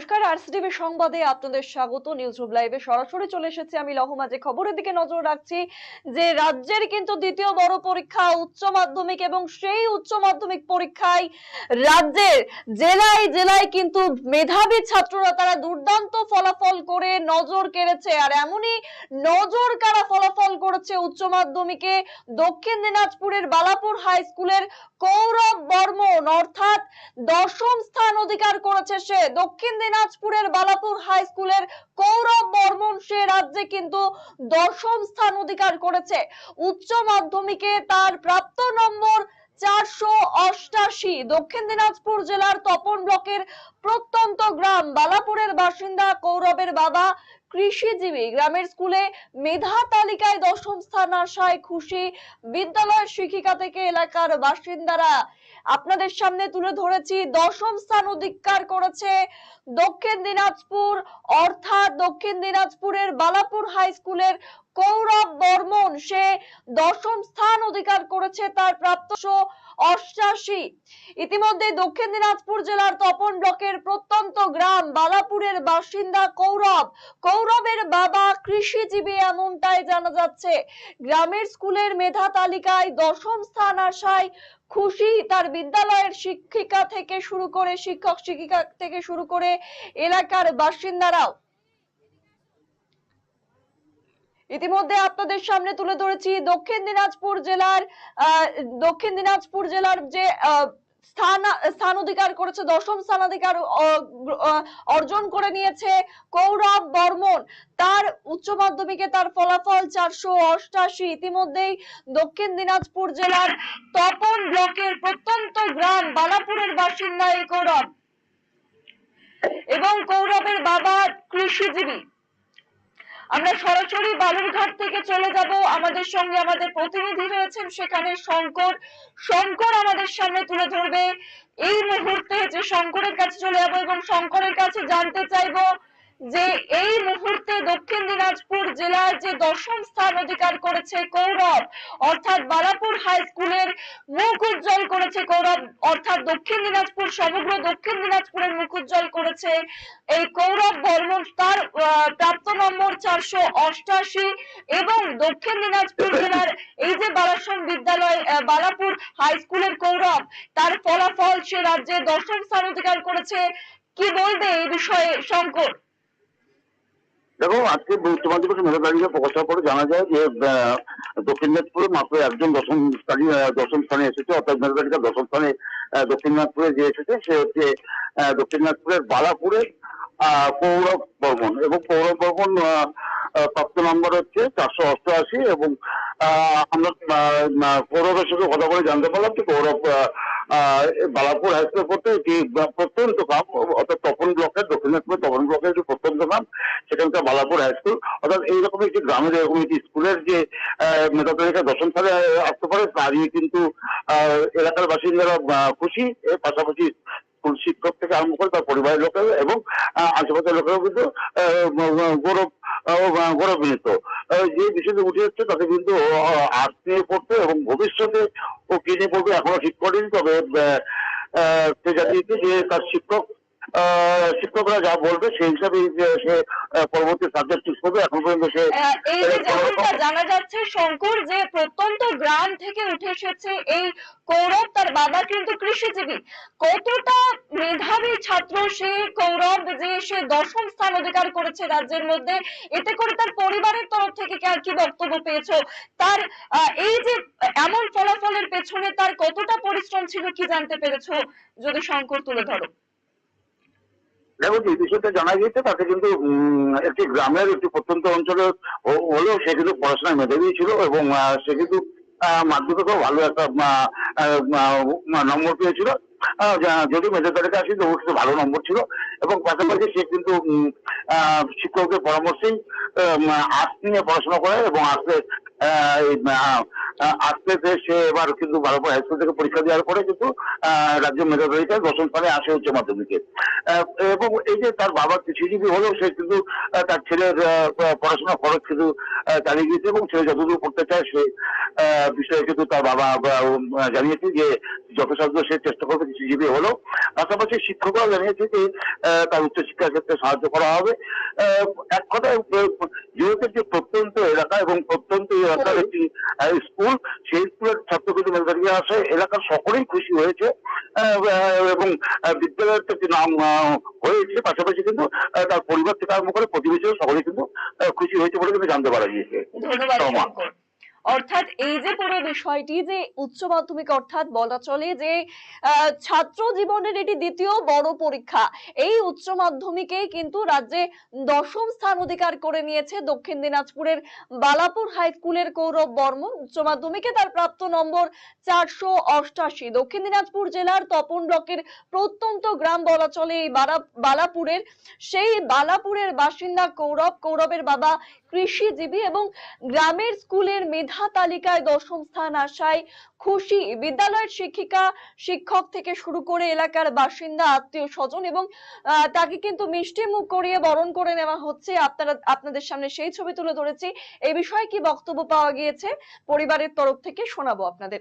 নমস্কার আরসিটিভি সংবাদে আপনাদের স্বাগত। নিউজ রুম লাইভে সরাসরি চলে এসেছি আমি লহমা। যে খবরের দিকে নজর রাখছি, যে রাজ্যের কিন্তু দ্বিতীয় বড় পরীক্ষা উচ্চ মাধ্যমিক এবং সেই উচ্চ মাধ্যমিক পরীক্ষায় রাজ্যের জেলায় জেলায় কিন্তু মেধাবী ছাত্ররা তারা দুর্দান্ত ফলাফল করে নজর কেড়েছে। আর এমনই নজর কারা ফলাফল করেছে উচ্চ মাধ্যমিকে? দক্ষিণ দিনাজপুরের বালাপুর হাই স্কুলের কৌরব বর্মন, অর্থাৎ দশম স্থান অধিকার করেছে সে। দক্ষিণ দিনাজপুরের বালাপুর হাই স্কুলের কৌরব বর্মন সে রাজ্যে কিন্তু দশম স্থান অধিকার করেছে। উচ্চ মাধ্যমিকে তার প্রাপ্ত নম্বর চারশো অষ্টাশি। দক্ষিণ দিনাজপুর জেলার তপন ব্লকের প্রত্যন্ত গ্রাম বালাপুরের বাসিন্দা কৌরবের বাবা কৃষিজীবী গ্রামের স্কুলে মেধা তালিকায় দশম স্থান আসায় খুশি বিদ্যালয়ের শিক্ষিকা থেকে এলাকার বাসিন্দারা। আপনাদের সামনে তুলে ধরেছি, দশম স্থান অধিকার করেছে দক্ষিণ দিনাজপুর, অর্থাৎ দক্ষিণ দিনাজপুরের বালাপুর হাই স্কুলের কৌরব বর্মন। সে দশম স্থান অধিকার করেছে, তার প্রাপ্ত অষ্টাশি। ইতিমধ্যে দক্ষিণ দিনাজপুর জেলার তপন ব্লকের প্রত্যন্ত গ্রাম বালাপুরের বাসিন্দা কৌরব। কৌরবের বাবা কৃষিজীবী এমনটাই জানা যাচ্ছে। গ্রামের স্কুলের মেধা তালিকায় দশম স্থান আসায় খুশি তার বিদ্যালয়ের শিক্ষিকা থেকে শুরু করে শিক্ষক শিক্ষিকা থেকে শুরু করে এলাকার বাসিন্দারাও। ইতিমধ্যে আপনাদের সামনে তুলে ধরেছি দক্ষিণ দিনাজপুর জেলার দক্ষিণ দিনাজপুর জেলার যে স্থান স্থান অধিকার করেছে, দশম স্থান অধিকার অর্জন করে নিয়েছে কৌরব বর্মন। তার উচ্চ মাধ্যমিকে তার ফলাফল চারশো অষ্টাশি। ইতিমধ্যেই দক্ষিণ দিনাজপুর জেলার তপন ব্লকের প্রত্যন্ত গ্রাম বালাপুরের বাসিন্দা এই কৌরব। এবং কৌরবের বাবা কৃষিজীবী। আমরা সরাসরি বালুরঘাট থেকে চলে যাব। আমাদের সঙ্গে আমাদের প্রতিনিধি রয়েছেন সেখানে শঙ্কর। শঙ্কর আমাদের সামনে তুলে ধরবে। এই মুহূর্তে যে শঙ্করের কাছে চলে যাব এবং শঙ্করের কাছে জানতে চাইব যে এই মুহূর্তে দক্ষিণ দিনাজপুর জেলার যে দশম স্থান অধিকার করেছে কৌরব, অর্থাৎ বালাপুর হাই স্কুলের মুখ উজ্জ্বল করেছে কৌরব, অর্থাৎ দক্ষিণ দিনাজপুর, সমগ্র দক্ষিণ দিনাজপুরের মুখ উজ্জ্বল করেছে এই কৌরব বর্মন তার প্রাপ্ত নম্বর চারশো অষ্টাশি এবং দক্ষিণ দিনাজপুর জেলার এই যে বালাসন বিদ্যালয় বালাপুর হাই স্কুলের কৌরব, তার ফলাফল সে রাজ্যে দশম স্থান অধিকার করেছে। কি বলবে এই বিষয়ে শঙ্কর? দেখো আজকে উচ্চ মাধ্যমিক মেধা তালিকা প্রকাশের পরে জানা যায় যে দক্ষিণ দিনাজপুরে মাত্র একজন দশম স্থানে আহ, দশম স্থানে এসেছে অর্থাৎ মেধা তালিকা দশম স্থানে দক্ষিণ দিনাজপুরে যে এসেছে সে হচ্ছে দক্ষিণ দিনাজপুরের বালাপুরের কৌরব বর্মন। এবং কৌরব বর্মন প্রাপ্ত নম্বর হচ্ছে চারশো অষ্টআশি এবং আমরা কৌরবের সঙ্গে কথা বলে জানতে পারলাম যে কৌরব বালাপুর হাই স্কুল করতে এটি প্রত্যন্ত গ্রাম অর্থাৎ তপন ব্লকের, দক্ষিণ তপন ব্লকের যে প্রত্যন্ত গ্রাম সেখানকার বালাপুর হাই স্কুল অর্থাৎ এইরকম একটি গ্রামের এরকম একটি স্কুলের যে মেধা তালিকা দশম সালে আসতে পারে তা নিয়ে কিন্তু এলাকার বাসিন্দারা খুশি। এর পাশাপাশি স্কুল শিক্ষক থেকে আরম্ভ করে তার পরিবারের লোকেরা এবং আশেপাশের লোকেরাও কিন্তু গৌরব গৌরবান্বিত যে বিষয়টি উঠে যাচ্ছে তাকে কিন্তু আর্ট নিয়ে পড়তে এবং ভবিষ্যতে ও কি নিয়ে পড়বে এখনও ঠিক করেনি, তবে জানিয়েছে যে তার শিক্ষক শিক্ষকরা যা বলবে সেই হিসাবে সে পরবর্তী সাবজেক্ট চুজ করবে। এখন পর্যন্ত সে এই যে যেমনটা জানা যাচ্ছে শঙ্কর যে প্রত্যন্ত গ্রাম থেকে উঠে এসেছে এই কৌরব তার বাবা কিন্তু কৃষিজীবী। কতটা মেধাবী ছাত্র সে কৌরব যে সে দশম স্থান অধিকার করেছে রাজ্যের মধ্যে এতে করে তার পরিবারের তরফ থেকে কি আর কি বক্তব্য পেয়েছ? তার এই যে এমন ফলাফলের পেছনে তার কতটা পরিশ্রম ছিল কি জানতে পেরেছ? যদি শঙ্কর তুলে ধরো। দেখো যে বিষয়টা জানা গিয়েছে, তাতে কিন্তু একটি গ্রামের একটি প্রত্যন্ত অঞ্চলে হলেও সে কিন্তু পড়াশোনায় মেধাবী ছিল এবং সে কিন্তু মাধ্যমিকেও ভালো একটা নম্বর পেয়েছিল। যদি মেধা তালিকা আসি, তবু কিন্তু ভালো নম্বর ছিল। এবং পাশাপাশি সে কিন্তু শিক্ষকের পরামর্শেই আর্টস নিয়ে পড়াশোনা করে এবং আর্টসে আস্তে সে এবার কিন্তু বারোপুর হাই স্কুল থেকে পরীক্ষা দেওয়ার পরে কিন্তু রাজ্য মেধাবৃত্তিতে দশম স্থানে আসে উচ্চ মাধ্যমিকে। এবং এই যে তার বাবা কৃষিজীবী হলেও সে কিন্তু তার ছেলের পড়াশোনা খরচ কিন্তু চালিয়ে গিয়েছে এবং ছেলে যতদূর করতে চায় সে বিষয়ে কিন্তু তার বাবা জানিয়েছে যে যথাসাধ্য সে চেষ্টা করবে কৃষিজীবী হলেও। পাশাপাশি শিক্ষকরাও জানিয়েছে যে তার উচ্চশিক্ষার ক্ষেত্রে সাহায্য করা হবে। এক কথায় যেহেতু একটি প্রত্যন্ত এলাকা এবং প্রত্যন্ত এলাকার একটি স্কুল সেই স্কুলের ছাত্র কিন্তু মেধাবী আসে এলাকার সকলেই খুশি হয়েছে এবং বিদ্যালয়ের একটি নাম আহ, হয়েছে পাশাপাশি কিন্তু তার পরিবার থেকে আরম্ভ করে প্রতিবেশী সকলেই কিন্তু খুশি হয়েছে বলে কিন্তু জানতে পারা গিয়েছে। অর্থাৎ এই যে পুরো বিষয়টি যে উচ্চ মাধ্যমিক অর্থাৎ বলা চলে যে ছাত্র জীবনের এটি দ্বিতীয় বড় পরীক্ষা। এই উচ্চ মাধ্যমিকে কিন্তু রাজ্যে দশম স্থান অধিকার করে নিয়েছে দক্ষিণ দিনাজপুরের বালাপুর হাই স্কুলের কৌরব বর্মন উচ্চ মাধ্যমিকে তার প্রাপ্ত নম্বর চারশো অষ্টাশি। দক্ষিণ দিনাজপুর জেলার তপন ব্লকের প্রত্যন্ত গ্রাম বলা চলে এই বালাপুরের। সেই বালাপুরের বাসিন্দা কৌরব, কৌরবের বাবা কৃষিজীবী এবং গ্রামের স্কুলের মেধা তালিকায় দশম স্থান আসায় খুশি বিদ্যালয়ের শিক্ষিকা শিক্ষক থেকে শুরু করে এলাকার বাসিন্দা আত্মীয় স্বজন এবং তাকে কিন্তু মিষ্টি মুখ করিয়ে বরণ করে নেওয়া হচ্ছে। আপনারা আপনাদের সামনে সেই ছবি তুলে ধরেছি। এই বিষয়ে কি বক্তব্য পাওয়া গিয়েছে? পরিবারের তরফ থেকে শোনাবো আপনাদের।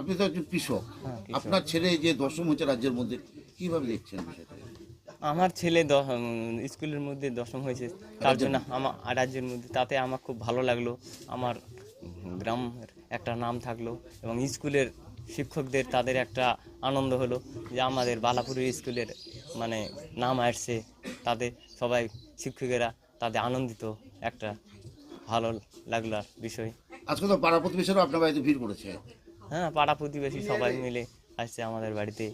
আপনি তো একজন কৃষক। আপনার ছেলে যে দশম হচ্ছে রাজ্যের মধ্যে কীভাবে দেখছেন বিষয়টা? আমার ছেলে স্কুলের মধ্যে দশম হয়েছে তার জন্য আমার রাজ্যের মধ্যে তাতে আমার খুব ভালো লাগল। আমার গ্রামের একটা নাম থাকল এবং স্কুলের শিক্ষকদের তাদের একটা আনন্দ হলো যে আমাদের বালাপুরের স্কুলের মানে নাম আসছে তাদের সবাই শিক্ষকেরা তাদের আনন্দিত একটা ভালো লাগল বিষয়। আজকে তো পাড়া প্রতিবেশীরাও আপনার বাড়িতে ভিড় করেছে। হ্যাঁ পাড়া প্রতিবেশী সবাই মিলে আসছে আমাদের বাড়িতে।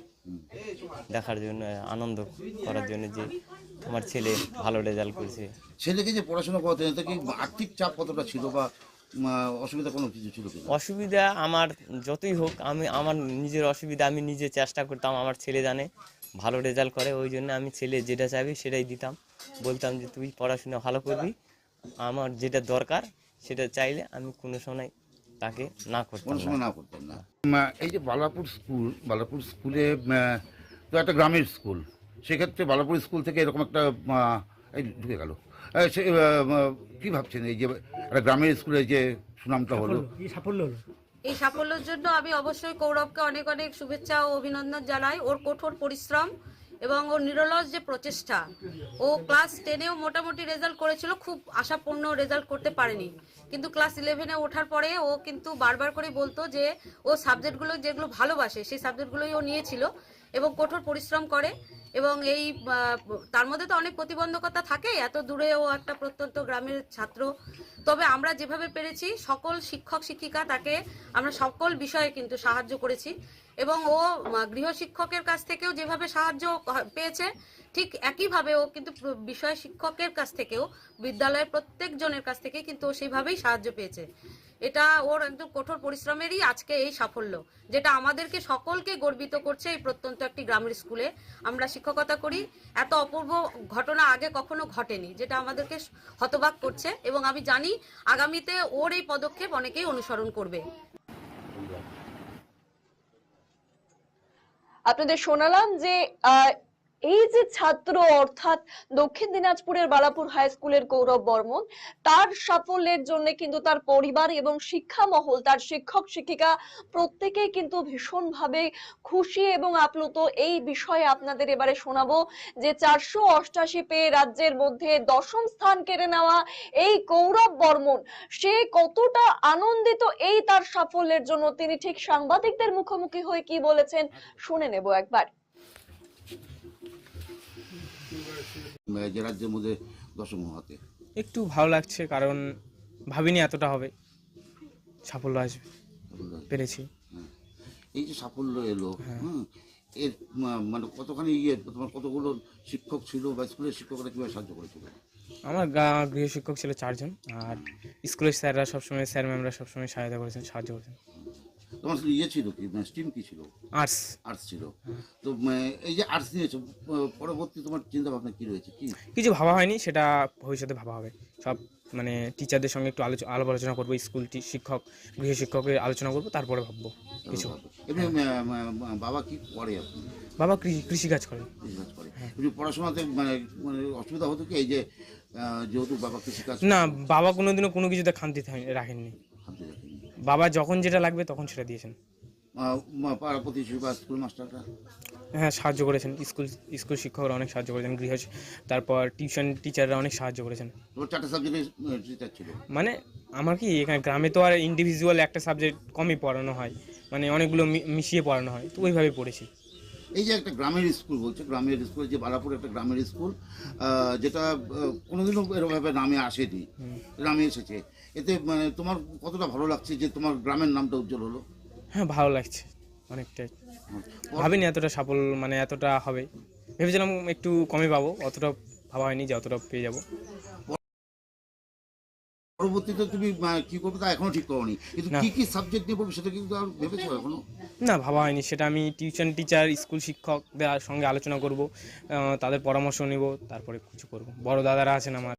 দেখার জন্য আনন্দ করার জন্য যে তোমার ছেলে ভালো রেজাল্ট করছে। ছেলেকে যে পড়াশোনা করতে কি আর্থিক চাপ কতটা ছিল বা অসুবিধা কোনো কিছু ছিল অসুবিধা আমার যতই হোক আমি আমার নিজের অসুবিধা আমি নিজে চেষ্টা করতাম আমার ছেলে জানে ভালো রেজাল্ট করে ওই জন্য আমি ছেলে যেটা চাইবে সেটাই দিতাম। বলতাম যে তুই পড়াশোনা ভালো করবি আমার যেটা দরকার সেটা চাইলে আমি কোনো সময় তাকে না করতাম কোনো না সময় না করতেন না। এই যে বালাপুর স্কুল বালাপুর স্কুলে তো একটা গ্রামের স্কুল। সেক্ষেত্রে বালাপুর স্কুল থেকে এরকম একটা এই ঢুকে গেল। সে কি ভাবছেন এই যে একটা গ্রামের স্কুলে যে সুনামটা হলো? কি সাফল্য হলো? এই সাফল্যের জন্য আমি অবশ্যই কৌরবকে অনেক অনেক শুভেচ্ছা ও অভিনন্দন জানাই। ওর কঠোর পরিশ্রম এবং ওর নিরলস যে প্রচেষ্টা, ও ক্লাস টেনেও মোটামুটি রেজাল্ট করেছিল, খুব আশাপূর্ণ রেজাল্ট করতে পারেনি। কিন্তু ক্লাস ইলেভেনে ওঠার পরে ও কিন্তু বারবার করে বলতো যে, ও সাবজেক্টগুলো যেগুলো ভালোবাসে, সেই সাবজেক্টগুলোই ও নিয়েছিল এবং কঠোর পরিশ্রম করে এবং এই তার মধ্যে তো অনেক প্রতিবন্ধকতা থাকে, এত দূরে ও একটা প্রত্যন্ত গ্রামের ছাত্র। তবে আমরা যেভাবে পেরেছি, সকল শিক্ষক শিক্ষিকা তাকে আমরা সকল বিষয়ে কিন্তু সাহায্য করেছি। এবং ও উম, গৃহ শিক্ষকের কাছ থেকেও যেভাবে সাহায্য পেয়েছে ঠিক একইভাবে ও কিন্তু বিষয় শিক্ষকের কাছ থেকেও বিদ্যালয়ের প্রত্যেকজনের কাছ থেকে কিন্তু ও সেইভাবেই সাহায্য পেয়েছে। এটা ওর একদম কঠোর পরিশ্রমেরই আজকে এই সাফল্য যেটা আমাদেরকে সকলকে গর্বিত করছে এই প্রত্যন্ত একটি গ্রামের স্কুলে। আমরা শিক্ষকতা করি এত অপূর্ব ঘটনা আগে কখনো ঘটেনি যেটা আমাদেরকে হতবাক করছে এবং আমি জানি আগামীতে ওর এই পদক্ষেপ অনেকেই অনুসরণ করবে। আপনাদের শোনালাম যে এই যে ছাত্র অর্থাৎ দক্ষিণ দিনাজপুরের বালাপুর হাই স্কুলের গৌরব বর্মন, তার সাফল্যের জন্য কিন্তু তার পরিবার এবং শিক্ষা মহল তার শিক্ষক শিক্ষিকা প্রত্যেকেই কিন্তু ভীষণভাবে খুশি এবং আপ্লুত। এই বিষয়ে আপনাদের এবারে শোনাবো যে চারশো অষ্টাশি পেয়ে রাজ্যের মধ্যে দশম স্থান কেড়ে নেওয়া এই গৌরব বর্মন, সে কতটা আনন্দিত, এই তার সাফল্যের জন্য তিনি ঠিক সাংবাদিকদের মুখোমুখি হয়ে কি বলেছেন শুনে নেব একবার। যে রাজ্যের মধ্যে দশম হতে একটু ভালো লাগছে কারণ ভাবিনি এতটা হবে। সাফল্য আসবে। পেরেছি। এই যে সাফল্য এলো হুম এর মানে কতখানি ইয়ে তোমার কতগুলো শিক্ষক ছিল বা স্কুলের শিক্ষকরা কীভাবে সাহায্য করেছিল? আমার গা- গৃহশিক্ষক ছিল চারজন আর স্কুলের স্যাররা সবসময় স্যার ম্যামরা সবসময় সহায়তা করেছেন সাহায্য করেছেন। তোমার ইয়ে ছিল কি স্ট্রিম কি ছিল? আর্টস আর্টস ছিল। তো এই যে আর্টস নিয়েছো পরবর্তী তোমার চিন্তা ভাবনা কি রয়েছে? কি? কিছু ভাবা হয়নি সেটা ভবিষ্যতে ভাবা হবে। সব মানে টিচারদের সঙ্গে একটু আলোচনা আলাপ আলোচনা করব স্কুল শিক্ষক গৃহ শিক্ষকের আলোচনা করব তারপরে ভাববো কিছু। এমনি আহ, বাবা কি করে আপনি বাবা কৃষি কৃষিকাজ করে। কৃষিকাজ করে। পড়াশোনাতে মানে মানে অসুবিধা হতো কি এই যে যেহেতু বাবা কৃষিকাজ না বাবা কোনোদিনও কোনো কিছুতে খামতি থা- রাখেননি। বাবা যখন যেটা লাগবে তখন সেটা দিয়েছেন। আহ, পাড়া প্রতিবেশী বা স্কুল মাস্টাররা হ্যাঁ সাহায্য করেছেন। স্কুল স্কুল শিক্ষকরা অনেক সাহায্য করেছেন গৃহ তারপর টিউশন টিচাররা অনেক সাহায্য করেছেন। তোমার সাবজেক্টের টিচার ছিল? মানে আমার কি এখানে গ্রামে তো আর ইন্ডিভিজুয়াল একটা সাবজেক্ট কমই পড়ানো হয়। মানে অনেকগুলো মিশিয়ে পড়ানো হয়। তো ওইভাবে পড়েছি। এই যে একটা গ্রামের স্কুল বলছে গ্রামের স্কুল যে বালাপুর একটা গ্রামের স্কুল যেটা কোনোদিনও এরকমভাবে নামে আসেনি নামে এসেছে। এতে মানে তোমার কতটা ভালো লাগছে যে তোমার গ্রামের নামটা উজ্জ্বল হলো? হ্যাঁ ভালো লাগছে অনেকটাই। ভাবিনি এতটা সাফল মানে এতটা হবে। ভেবেছিলাম একটু কমে পাবো অতটা ভাবা হয়নি যে অতটা পেয়ে যাব। পরবর্তীতে তুমি কি করবে তা এখনও ঠিক করোনি। কিন্তু কি কি সাবজেক্ট নিয়ে পড়বে সেটা কিন্তু আর ভেবেছো এখনও? না ভাবা হয়নি। সেটা আমি টিউশন টিচার স্কুল শিক্ষকদের সঙ্গে আলোচনা করব তাদের পরামর্শ নিব তারপরে কিছু করব। বড় দাদারা আছেন আমার।